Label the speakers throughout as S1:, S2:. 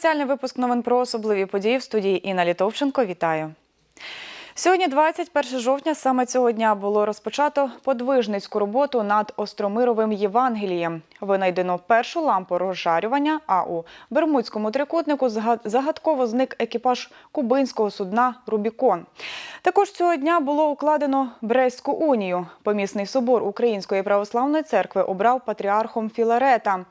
S1: спеціальний випуск новин про особливі події в студії Інна Літовченко. Вітаю. Сьогодні, 21 жовтня, саме цього дня було розпочато подвижницьку роботу над Остромировим Євангелієм. Винайдено першу лампу розжарювання, а у Бермудському трикутнику загадково зник екіпаж кубинського судна Рубікон. Також цього дня було укладено Брестську унію. Помісний собор Української православної церкви обрав патріархом Філарета.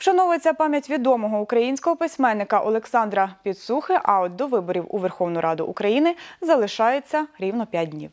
S1: Вшановується пам'ять відомого українського письменника Олександра Підсухи. А от до виборів у Верховну Раду України залишається рівно 5 днів.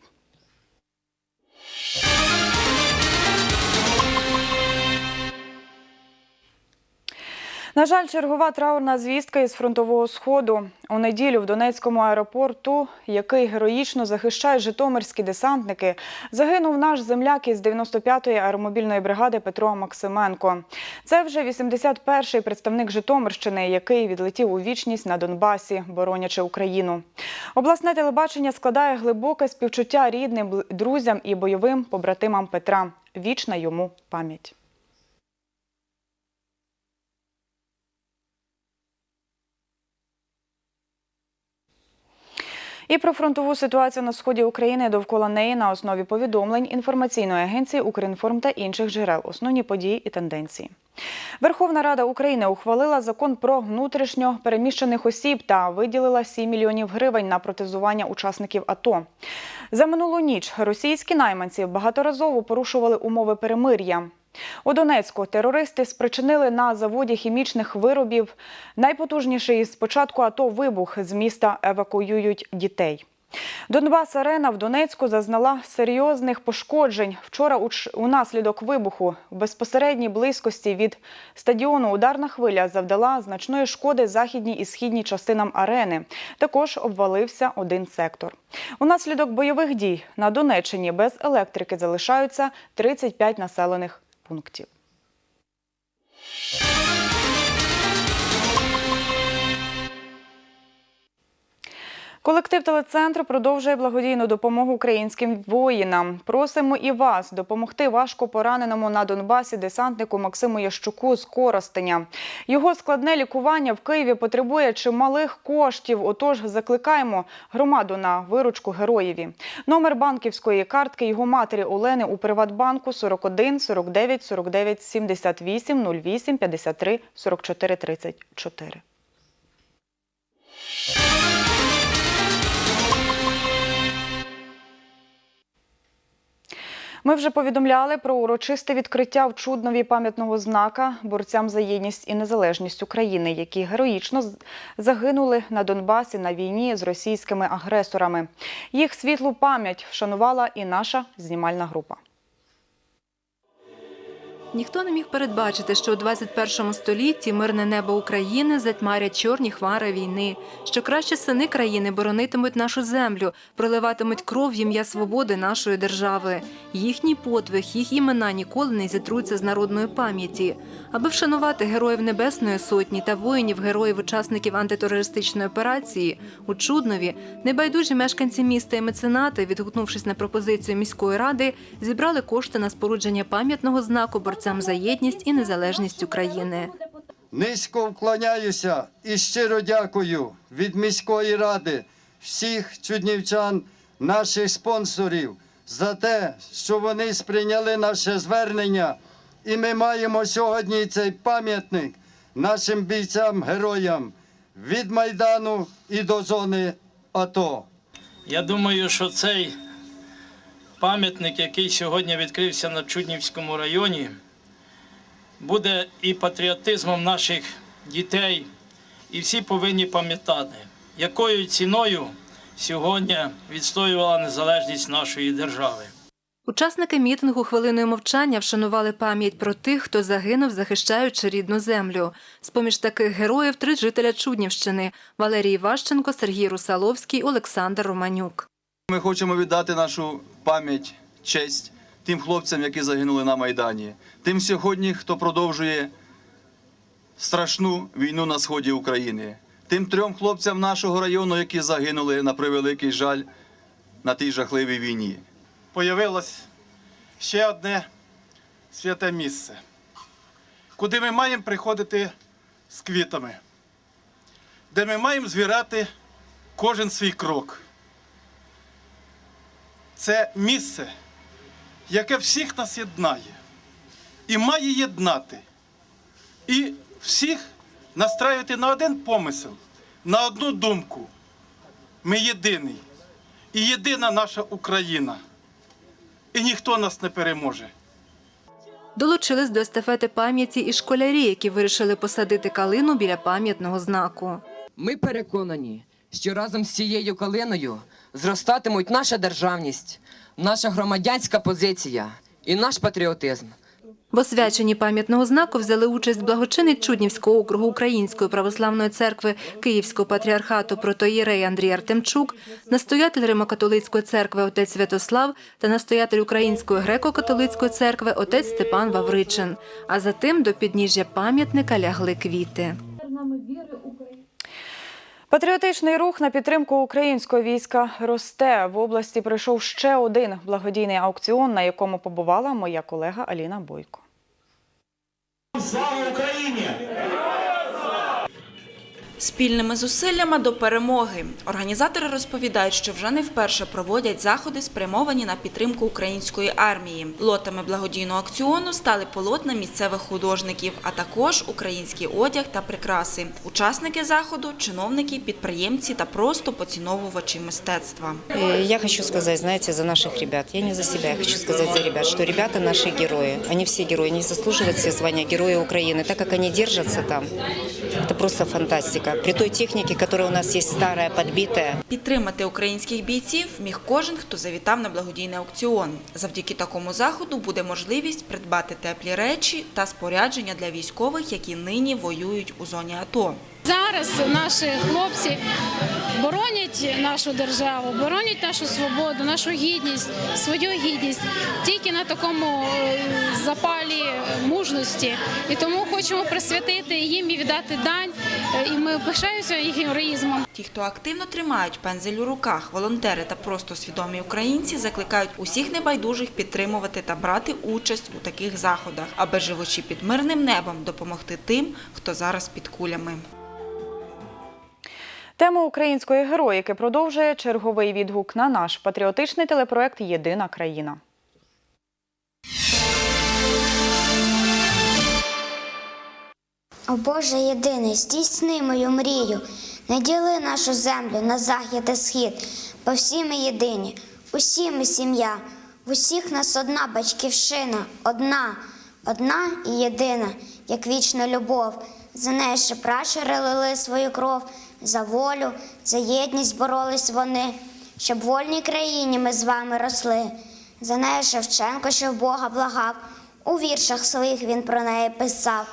S1: На жаль, чергова траурна звістка із фронтового сходу. У неділю в Донецькому аеропорту, який героїчно захищають житомирські десантники, загинув наш земляк із 95-ї аеромобільної бригади Петро Максименко. Це вже 81-й представник Житомирщини, який відлетів у вічність на Донбасі, боронячи Україну. Обласне телебачення складає глибоке співчуття рідним, друзям і бойовим побратимам Петра. Вічна йому пам'ять. І про фронтову ситуацію на сході України довкола неї на основі повідомлень інформаційної агенції Укрінформ та інших джерел, основні події і тенденції. Верховна Рада України ухвалила закон про внутрішньо переміщених осіб та виділила 7 мільйонів гривень на протезування учасників АТО. За минулу ніч російські найманці багаторазово порушували умови перемир'я. У Донецьку терористи спричинили на заводі хімічних виробів найпотужніший з початку АТО вибух з міста евакуюють дітей. Донбас Арена в Донецьку зазнала серйозних пошкоджень. Вчора унаслідок вибуху в безпосередній близькості від стадіону ударна хвиля завдала значної шкоди західній і східній частинам арени. Також обвалився один сектор. Унаслідок бойових дій на Донеччині без електрики залишаються 35 населених пунктів. Колектив телецентру продовжує благодійну допомогу українським воїнам. Просимо і вас допомогти важко пораненому на Донбасі десантнику Максиму Ящуку з Коростеня. Його складне лікування в Києві потребує чималих коштів. Отож, закликаємо громаду на виручку героєві. Номер банківської картки його матері Олени у Приватбанку 41 49 49 78 08 53 44 34. Ми вже повідомляли про урочисте відкриття в Чуднові пам'ятного знака борцям за єдність і незалежність України, які героїчно загинули на Донбасі на війні з російськими агресорами. Їх світлу пам'ять вшанувала і наша знімальна група.
S2: Ніхто не міг передбачити, що у 21 столітті мирне небо України затьмарять чорні хмари війни, що краще сини країни боронитимуть нашу землю, проливатимуть кров в ім'я свободи нашої держави. Їхній подвиг, їх імена ніколи не зітруться з народної пам'яті. Аби вшанувати героїв Небесної Сотні та воїнів-героїв учасників антитерористичної операції у Чуднові, небайдужі мешканці міста і меценати, відгукнувшись на пропозицію міської ради, зібрали кошти на спорудження пам'ятного знаку борцям за єдність і незалежність України.
S3: Низько вклоняюся і щиро дякую від міської ради всіх чуднівчан, наших спонсорів за те, що вони сприйняли наше звернення. І ми маємо сьогодні цей пам'ятник нашим бійцям-героям від Майдану і до зони АТО.
S4: Я думаю, що цей пам'ятник, який сьогодні відкрився на Чуднівському районі, буде і патріотизмом наших дітей, і всі повинні пам'ятати, якою ціною сьогодні відстоювала незалежність нашої держави.
S2: Учасники мітингу хвилиною мовчання вшанували пам'ять про тих, хто загинув, захищаючи рідну землю. З-поміж таких героїв три жителя Чуднівщини – Валерій Іващенко, Сергій Русаловський, Олександр Романюк.
S5: Ми хочемо віддати нашу пам'ять, честь тим хлопцям, які загинули на Майдані, тим сьогодні, хто продовжує страшну війну на сході України, тим трьом хлопцям нашого району, які загинули на превеликий жаль на тій жахливій війні.
S6: появилось ще одне святе місце, куди ми маємо приходити з квітами. де ми маємо звіряти кожен свій крок. Це місце, яке всіх нас єднає і має єднати, і всіх настраювати на один помисел, на одну думку. Ми єдиний і єдина наша Україна. І ніхто нас не переможе.
S2: Долучились до естафети пам'яті і школярі, які вирішили посадити калину біля пам'ятного знаку.
S7: Ми переконані, що разом з цією калиною зростатимуть наша державність, наша громадянська позиція і наш патріотизм.
S2: В освяченні пам'ятного знаку взяли участь благочинний Чуднівського округу Української православної церкви Київського патріархату протоєрей Андрій Артемчук, настоятель Римокатолицької церкви отець Святослав та настоятель Української греко-католицької церкви отець Степан Вавричин. А за тим до підніжжя пам'ятника лягли квіти.
S1: Патріотичний рух на підтримку українського війська росте. В області пройшов ще один благодійний аукціон, на якому побувала моя колега Аліна Бойко.
S8: Спільними зусиллями до перемоги організатори розповідають, що вже не вперше проводять заходи, спрямовані на підтримку української армії. Лотами благодійного акціону стали полотна місцевих художників, а також український одяг та прикраси. Учасники заходу чиновники, підприємці та просто поціновувачі мистецтва.
S9: Э, Я хочу сказать, знаете, за наших ребят. Я не за себя, я хочу сказать за ребят, что ребята наши герои. Они все герои, они заслуживают все звания Героя Украины. Так как они держатся там, это просто фантастика. При той технике, которая у нас есть старая, подбитая,
S8: Підтримати українських бійців міг кожен, хто завітав на благодійний аукціон. Завдяки такому заходу буде можливість придбати теплі речі та спорядження для військових, які нині воюють у зоні АТО.
S10: Зараз наші хлопці боронять нашу державу, боронять нашу свободу, нашу гідність, свою гідність тільки на такому е, запалі мужності. І тому хочемо присвятити їм і віддати дань. Е, І ми пишаємося їх героїзмом.
S8: Ті, хто активно тримають пензель у руках, волонтери та просто свідомі українці закликають усіх небайдужих підтримувати та брати участь у таких заходах, аби живучи під мирним небом допомогти тим, хто зараз під кулями.
S1: Тема української героїки продовжує черговий відгук на наш патріотичний телепроект Єдина країна.
S11: О Боже єдиний, здійсни мою мрію, не діли нашу землю на захід і схід, бо всі ми єдині, усі ми сім'я, в усіх нас одна батьківщина, одна, одна і єдина, як вічна любов. За неї ще пращури лили свою кров, за волю, за єдність боролись вони, щоб в вольній країні ми з вами росли. За нею Шевченко, що в Бога благав, у віршах своїх він про неї писав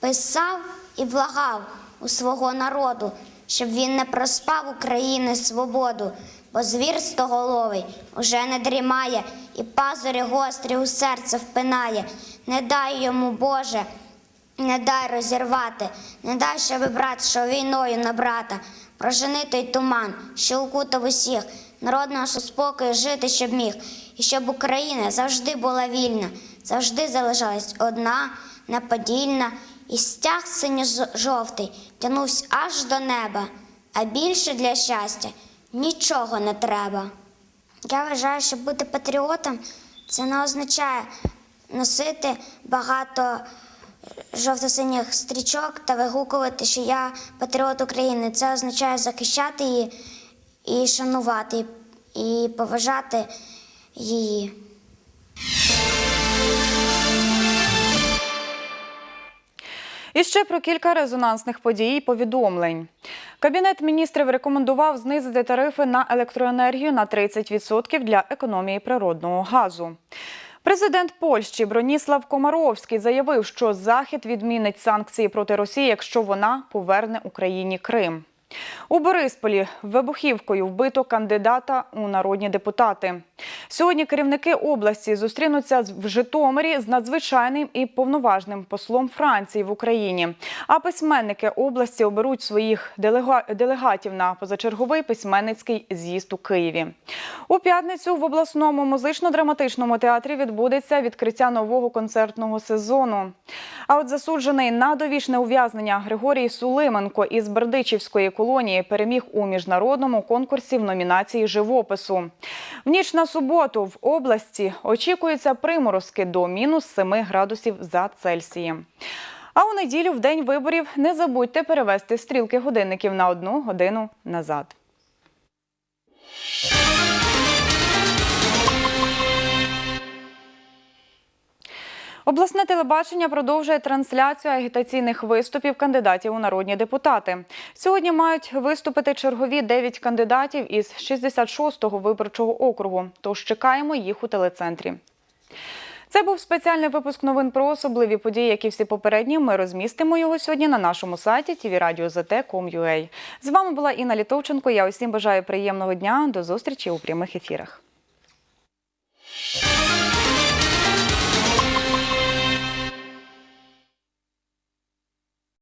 S11: писав і благав у свого народу, щоб він не проспав України свободу, бо звір стоголовий уже не дрімає, і пазурі гострі у серце впинає. Не дай йому, Боже, не дай розірвати, не дай, щоб брат йшов війною на брата. Прожени той туман, що укутав усіх, народ нашу спокою жити, щоб міг, і щоб Україна завжди була вільна, завжди залишалась одна, неподільна, і стяг синьо-жовтий тянувся аж до неба, а більше для щастя нічого не треба. Я вважаю, що бути патріотом це не означає носити багато жовто-синіх стрічок та вигукувати, що я патріот України. Це означає захищати її і шанувати, і поважати її.
S1: І ще про кілька резонансних подій і повідомлень. Кабінет міністрів рекомендував знизити тарифи на електроенергію на 30% для економії природного газу. Президент Польщі Броніслав Комаровський заявив, що Захід відмінить санкції проти Росії, якщо вона поверне Україні Крим. У Борисполі вибухівкою вбито кандидата у народні депутати. Сьогодні керівники області зустрінуться в Житомирі з надзвичайним і повноважним послом Франції в Україні. А письменники області оберуть своїх делега- делегатів на позачерговий письменницький з'їзд у Києві. У п'ятницю в обласному музично-драматичному театрі відбудеться відкриття нового концертного сезону. А от засуджений на довічне ув'язнення Григорій Сулименко із Бердичівської колонії переміг у міжнародному конкурсі в номінації живопису. В ніч на суботу в області очікуються приморозки до мінус 7 градусів за Цельсієм. А у неділю, в день виборів, не забудьте перевести стрілки годинників на одну годину назад. Обласне телебачення продовжує трансляцію агітаційних виступів кандидатів у народні депутати. Сьогодні мають виступити чергові 9 кандидатів із 66-го виборчого округу. Тож чекаємо їх у телецентрі. Це був спеціальний випуск новин про особливі події, як і всі попередні. Ми розмістимо його сьогодні на нашому сайті tvradio.zt.com.ua. З вами була Інна Літовченко. Я усім бажаю приємного дня. До зустрічі у прямих ефірах.